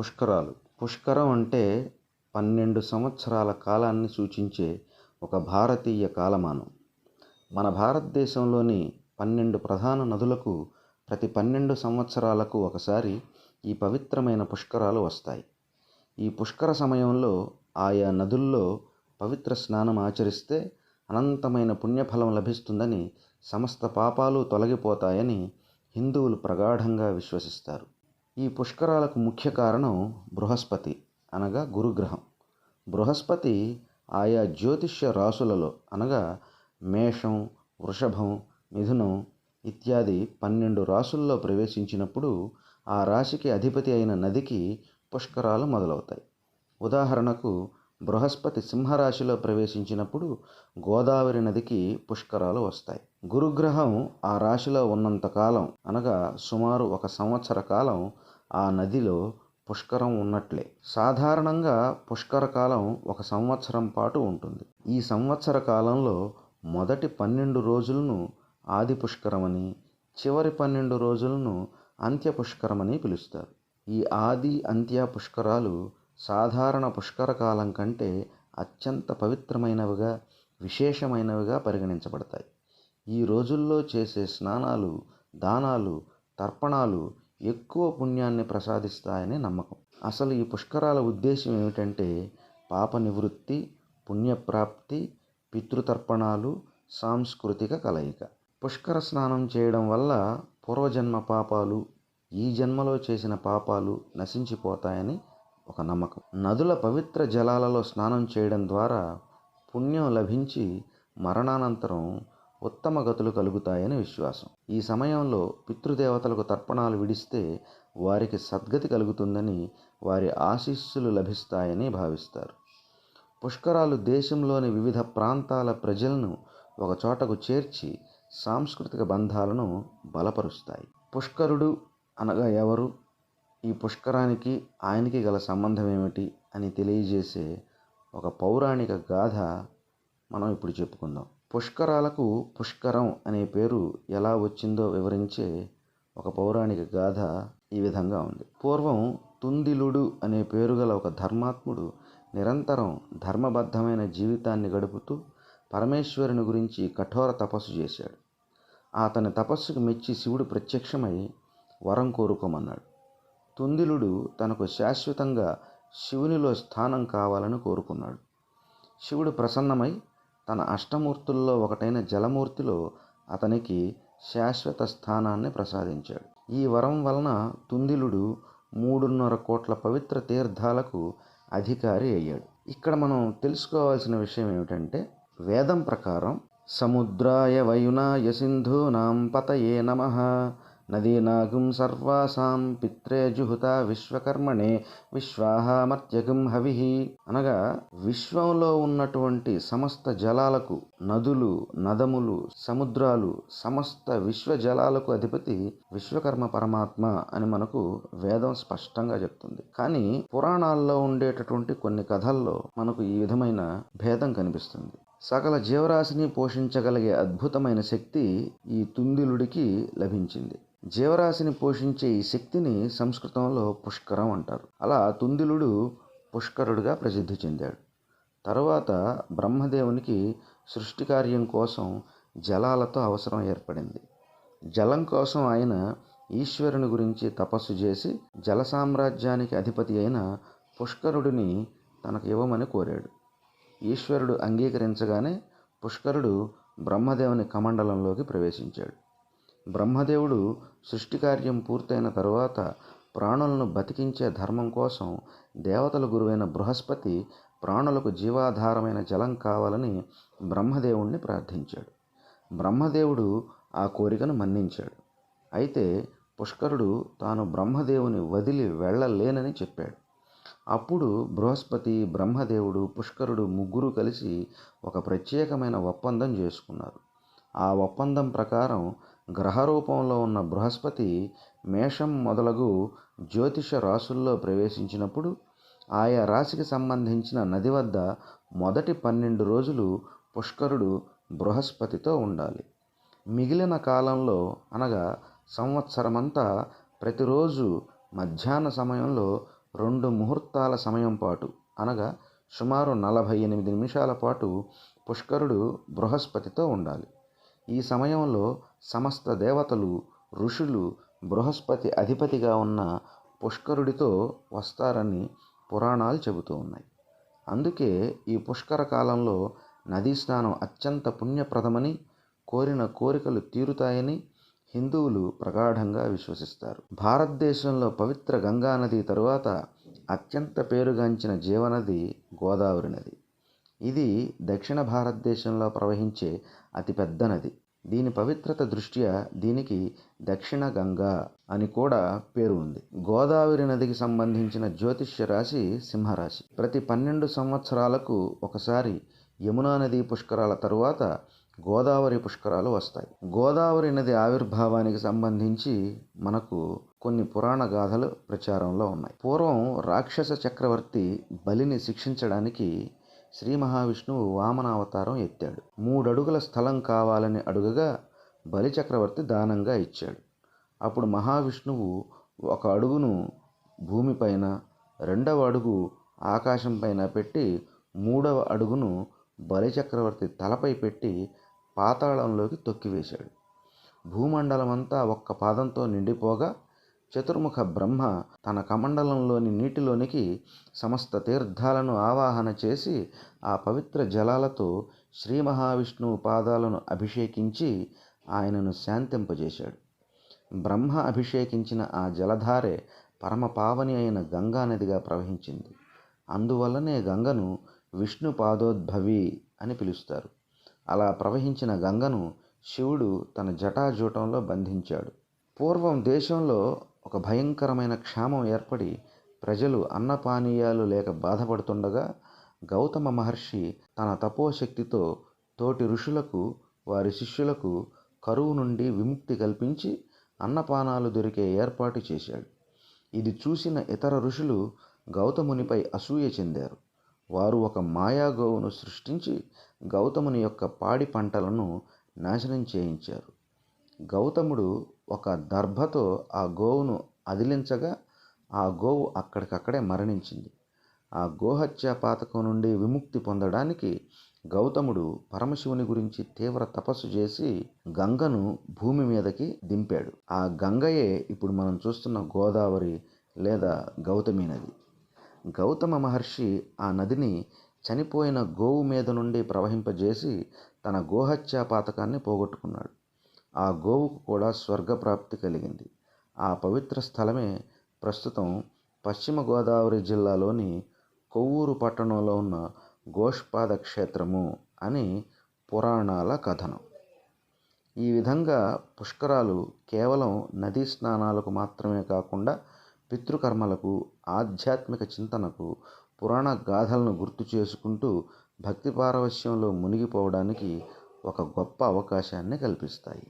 పుష్కరాలు. పుష్కరం అంటే పన్నెండు సంవత్సరాల కాలాన్ని సూచించే ఒక భారతీయ కాలమానం. మన భారతదేశంలోని పన్నెండు ప్రధాన నదులకు ప్రతి పన్నెండు సంవత్సరాలకు ఒకసారి ఈ పవిత్రమైన పుష్కరాలు వస్తాయి. ఈ పుష్కర సమయంలో ఆయా నదుల్లో పవిత్ర స్నానం ఆచరిస్తే అనంతమైన పుణ్యఫలం లభిస్తుందని సమస్త పాపాలు తొలగిపోతాయని హిందువులు ప్రగాఢంగా విశ్వసిస్తారు. ఈ పుష్కరాలకు ముఖ్య కారణం బృహస్పతి అనగా గురుగ్రహం. బృహస్పతి ఆయా జ్యోతిష్య రాసులలో అనగా మేషం వృషభం మిథునం ఇత్యాది పన్నెండు రాసుల్లో ప్రవేశించినప్పుడు ఆ రాశికి అధిపతి అయిన నదికి పుష్కరాలు మొదలవుతాయి. ఉదాహరణకు బృహస్పతి సింహరాశిలో ప్రవేశించినప్పుడు గోదావరి నదికి పుష్కరాలు వస్తాయి. గురుగ్రహం ఆ రాశిలో ఉన్నంత కాలం అనగా సుమారు ఒక సంవత్సర కాలం ఆ నదిలో పుష్కరం ఉన్నట్లే. సాధారణంగా పుష్కర కాలం ఒక సంవత్సరం పాటు ఉంటుంది. ఈ సంవత్సర కాలంలో మొదటి పన్నెండు రోజులను ఆది పుష్కరమని చివరి పన్నెండు రోజులను అంత్య పుష్కరమని పిలుస్తారు. ఈ ఆది అంత్య పుష్కరాలు సాధారణ పుష్కర కాలం కంటే అత్యంత పవిత్రమైనవిగా విశేషమైనవిగా పరిగణించబడతాయి. ఈ రోజుల్లో చేసే స్నానాలు దానాలు తర్పణాలు ఎక్కువ పుణ్యాన్ని ప్రసాదిస్తాయని నమ్మకం. అసలు ఈ పుష్కరాల ఉద్దేశం ఏమిటంటే పాప నివృత్తి పుణ్యప్రాప్తి పితృతర్పణాలు సాంస్కృతిక కలయిక. పుష్కర స్నానం చేయడం వల్ల పూర్వజన్మ పాపాలు ఈ జన్మలో చేసిన పాపాలు నశించిపోతాయని ఒక నమ్మకం. నదుల పవిత్ర జలాలలో స్నానం చేయడం ద్వారా పుణ్యం లభించి మరణానంతరం ఉత్తమ గతులు కలుగుతాయని విశ్వాసం. ఈ సమయంలో పితృదేవతలకు తర్పణాలు విడిస్తే వారికి సద్గతి కలుగుతుందని వారి ఆశీస్సులు లభిస్తాయని భావిస్తారు. పుష్కరాలు దేశంలోని వివిధ ప్రాంతాల ప్రజలను ఒక చోటకు చేర్చి సాంస్కృతిక బంధాలను బలపరుస్తాయి. పుష్కరుడు అనగా ఎవరు? ఈ పుష్కరానికి ఆయనకి గల సంబంధం ఏమిటి అని తెలియజేసే ఒక పౌరాణిక గాథ మనం ఇప్పుడు చెప్పుకుందాం. పుష్కరాలకు పుష్కరం అనే పేరు ఎలా వచ్చిందో వివరించే ఒక పౌరాణిక గాథ ఈ విధంగా ఉంది. పూర్వం తుందిలుడు అనే పేరు గల ఒక ధర్మాత్ముడు నిరంతరం ధర్మబద్ధమైన జీవితాన్ని గడుపుతూ పరమేశ్వరుని గురించి కఠోర తపస్సు చేశాడు. అతని తపస్సుకు మెచ్చి శివుడు ప్రత్యక్షమై వరం కోరుకోమన్నాడు. తుందిలుడు తనకు శాశ్వతంగా శివునిలో స్థానం కావాలని కోరుకున్నాడు. శివుడు ప్రసన్నమై తన అష్టమూర్తుల్లో ఒకటైన జలమూర్తిలో అతనికి శాశ్వత స్థానాన్ని ప్రసాదించాడు. ఈ వరం వలన తుందిలుడు మూడున్నర కోట్ల పవిత్ర తీర్థాలకు అధికారి అయ్యాడు. ఇక్కడ మనం తెలుసుకోవాల్సిన విషయం ఏమిటంటే వేదం ప్రకారం సముద్రాయ వయునాయ సింధూనాం పతయే నమ నదీనాగం సర్వాసాం పిత్రే జుహుత విశ్వకర్మణే విశ్వాహామర్త్యగం హవి. అనగా విశ్వంలో ఉన్నటువంటి సమస్త జలాలకు నదులు నదములు సముద్రాలు సమస్త విశ్వ జలాలకు అధిపతి విశ్వకర్మ పరమాత్మ అని మనకు వేదం స్పష్టంగా చెప్తుంది. కానీ పురాణాల్లో ఉండేటటువంటి కొన్ని కథల్లో మనకు ఈ విధమైన భేదం కనిపిస్తుంది. సకల జీవరాశిని పోషించగలిగే అద్భుతమైన శక్తి ఈ తుందిలుడికి లభించింది. జీవరాశిని పోషించే ఈ శక్తిని సంస్కృతంలో పుష్కరం అంటారు. అలా తుందిలుడు పుష్కరుడుగా ప్రసిద్ధి చెందాడు. తరువాత బ్రహ్మదేవునికి సృష్టి కార్యం కోసం జలాలతో అవసరం ఏర్పడింది. జలం కోసం ఆయన ఈశ్వరుని గురించి తపస్సు చేసి జల సామ్రాజ్యానికి అధిపతి అయిన పుష్కరుడిని తనకు ఇవ్వమని కోరాడు. ఈశ్వరుడు అంగీకరించగానే పుష్కరుడు బ్రహ్మదేవుని కమండలంలోకి ప్రవేశించాడు. బ్రహ్మదేవుడు సృష్టి కార్యం పూర్తయిన తరువాత ప్రాణులను బతికించే ధర్మం కోసం దేవతల గురువైన బృహస్పతి ప్రాణులకు జీవాధారమైన జలం కావాలని బ్రహ్మదేవుణ్ణి ప్రార్థించాడు. బ్రహ్మదేవుడు ఆ కోరికను మన్నించాడు. అయితే పుష్కరుడు తాను బ్రహ్మదేవుని వదిలి వెళ్ళలేనని చెప్పాడు. అప్పుడు బృహస్పతి బ్రహ్మదేవుడు పుష్కరుడు ముగ్గురు కలిసి ఒక ప్రత్యేకమైన ఒప్పందం చేసుకున్నారు. ఆ ఒప్పందం ప్రకారం గ్రహరూపంలో ఉన్న బృహస్పతి మేషం మొదలగు జ్యోతిష రాసుల్లో ప్రవేశించినప్పుడు ఆయా రాశికి సంబంధించిన నది వద్ద మొదటి పన్నెండు రోజులు పుష్కరుడు బృహస్పతితో ఉండాలి. మిగిలిన కాలంలో అనగా సంవత్సరమంతా ప్రతిరోజు మధ్యాహ్న సమయంలో రెండు ముహూర్తాల సమయం పాటు అనగా సుమారు నలభై ఎనిమిది నిమిషాల పాటు పుష్కరుడు బృహస్పతితో ఉండాలి. ఈ సమయంలో సమస్త దేవతలు ఋషులు బృహస్పతి అధిపతిగా ఉన్న పుష్కరుడితో వస్తారని పురాణాలు చెబుతూ ఉన్నాయి. అందుకే ఈ పుష్కర కాలంలో నదీ స్నానం అత్యంత పుణ్యప్రదమని కోరిన కోరికలు తీరుతాయని హిందువులు ప్రగాఢంగా విశ్వసిస్తారు. భారతదేశంలో పవిత్ర గంగా నది తరువాత అత్యంత పేరుగాంచిన జీవనది గోదావరి నది. ఇది దక్షిణ భారతదేశంలో ప్రవహించే అతిపెద్ద నది. దీని పవిత్రత దృష్ట్యా దీనికి దక్షిణ గంగా అని కూడా పేరు ఉంది. గోదావరి నదికి సంబంధించిన జ్యోతిష్య రాశి సింహరాశి. ప్రతి పన్నెండు సంవత్సరాలకు ఒకసారి యమునా నది పుష్కరాల తరువాత గోదావరి పుష్కరాలు వస్తాయి. గోదావరి నది ఆవిర్భావానికి సంబంధించి మనకు కొన్ని పురాణ గాథలు ప్రచారంలో ఉన్నాయి. పూర్వం రాక్షస చక్రవర్తి బలిని శిక్షించడానికి శ్రీ మహావిష్ణువు వామనావతారం ఎత్తాడు. మూడడుగుల స్థలం కావాలని అడుగగా బలి చక్రవర్తి దానంగా ఇచ్చాడు. అప్పుడు మహావిష్ణువు ఒక అడుగును భూమిపైన రెండవ అడుగు ఆకాశం పైన పెట్టి మూడవ అడుగును బలిచక్రవర్తి తలపై పెట్టి పాతాళంలోకి తొక్కివేశాడు. భూమండలమంతా ఒక్క పాదంతో నిండిపోగా చతుర్ముఖ బ్రహ్మ తన కమండలంలోని నీటిలోనికి సమస్త తీర్థాలను ఆవాహన చేసి ఆ పవిత్ర జలాలతో శ్రీ మహావిష్ణువు పాదాలను అభిషేకించి ఆయనను శాంతింపజేశాడు. బ్రహ్మ అభిషేకించిన ఆ జలధారే పరమ పావని అయిన గంగా నదిగా ప్రవహించింది. అందువల్లనే గంగను విష్ణు పాదోద్భవి అని పిలుస్తారు. అలా ప్రవహించిన గంగను శివుడు తన జటాజూటంలో బంధించాడు. పూర్వం దేశంలో ఒక భయంకరమైన క్షామం ఏర్పడి ప్రజలు అన్నపానీయాలు లేక బాధపడుతుండగా గౌతమ మహర్షి తన తపోశక్తితో తోటి ఋషులకు వారి శిష్యులకు కరువు నుండి విముక్తి కల్పించి అన్నపానాలు దొరికే ఏర్పాటు చేశాడు. ఇది చూసిన ఇతర ఋషులు గౌతమునిపై అసూయ చెందారు. వారు ఒక మాయాగోవును సృష్టించి గౌతముని యొక్క పాడి పంటలను నాశనం చేయించారు. గౌతముడు ఒక దర్భతో ఆ గోవును అదిలించగా ఆ గోవు అక్కడికక్కడే మరణించింది. ఆ గోహత్య పాతకం నుండి విముక్తి పొందడానికి గౌతముడు పరమశివుని గురించి తీవ్ర తపస్సు చేసి గంగను భూమి మీదకి దింపాడు. ఆ గంగయే ఇప్పుడు మనం చూస్తున్న గోదావరి లేదా గౌతమి నది. గౌతమ మహర్షి ఆ నదిని చనిపోయిన గోవు మీద నుండి ప్రవహింపజేసి తన గోహత్యా పాతకాన్ని పోగొట్టుకున్నాడు. ఆ గోవుకు కూడా స్వర్గప్రాప్తి కలిగింది. ఆ పవిత్ర స్థలమే ప్రస్తుతం పశ్చిమ గోదావరి జిల్లాలోని కొవ్వూరు పట్టణంలో ఉన్న గోష్పాద క్షేత్రము అని పురాణాల కథనం. ఈ విధంగా పుష్కరాలు కేవలం నదీ స్నానాలకు మాత్రమే కాకుండా పితృకర్మలకు ఆధ్యాత్మిక చింతనకు పురాణ గాథలను గుర్తు చేసుకుంటూ భక్తి పారవశ్యంలో మునిగిపోవడానికి ఒక గొప్ప అవకాశాన్ని కల్పిస్తాయి.